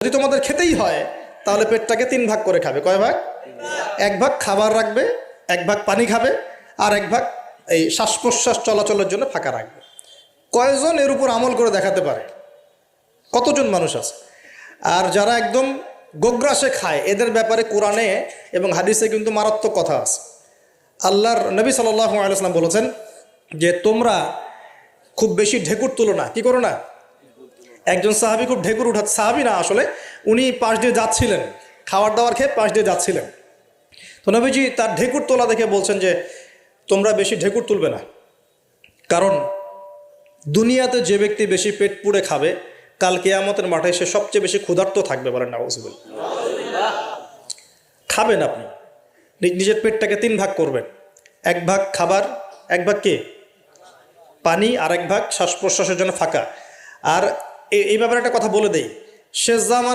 যদি তোমাদের খেতেই হয়, তাহলে পেটটাকে তিন ভাগ করে খাবে। কয় ভাগ? এক ভাগ খাবার রাখবে, এক ভাগ পানি খাবে, আর এক ভাগ এই শ্বাস প্রশ্বাস চলাচলের জন্য ফাঁকা রাখবে। কয়জন এর উপর আমল করে দেখাতে পারে? কতজন মানুষ আছে? আর যারা একদম গোগ্রাসে খায়, এদের ব্যাপারে কোরআনে এবং হাদিসে কিন্তু মারাত্মক কথা আছে। আল্লাহর নবী সাল্লাহ সাল্লাম বলেছেন যে, তোমরা খুব বেশি ঢেকুর তুলো না। কি করো না? একজন সাহাবি খুব ঢেকুর উঠা সাহাবি না আসলে, উনি পাশ দিয়ে যাচ্ছিলেন, খাবার দাবার খেয়ে পাশ দিয়ে যাচ্ছিলেন। তো নবীজি তার ঢেকুর তোলা দেখে বলছেন যে, তোমরা বেশি ঢেকুর তুলবে না। কারণ দুনিয়াতে যে ব্যক্তি বেশি পেট পুড়ে খাবে, কাল কেয়ামতের মাঠে সে সবচেয়ে বেশি ক্ষুধার্ত থাকবে বলেন নাউজুবুল খাবেন আপনি। নিজের পেটটাকে তিন ভাগ করবেন। এক ভাগ খাবার, এক ভাগ কে? পানি আর এক ভাগ শ্বাস প্রশ্বাসের জন্য ফাঁকা। আর এই ব্যাপারে একটা কথা বলে দেয় শেষ জামান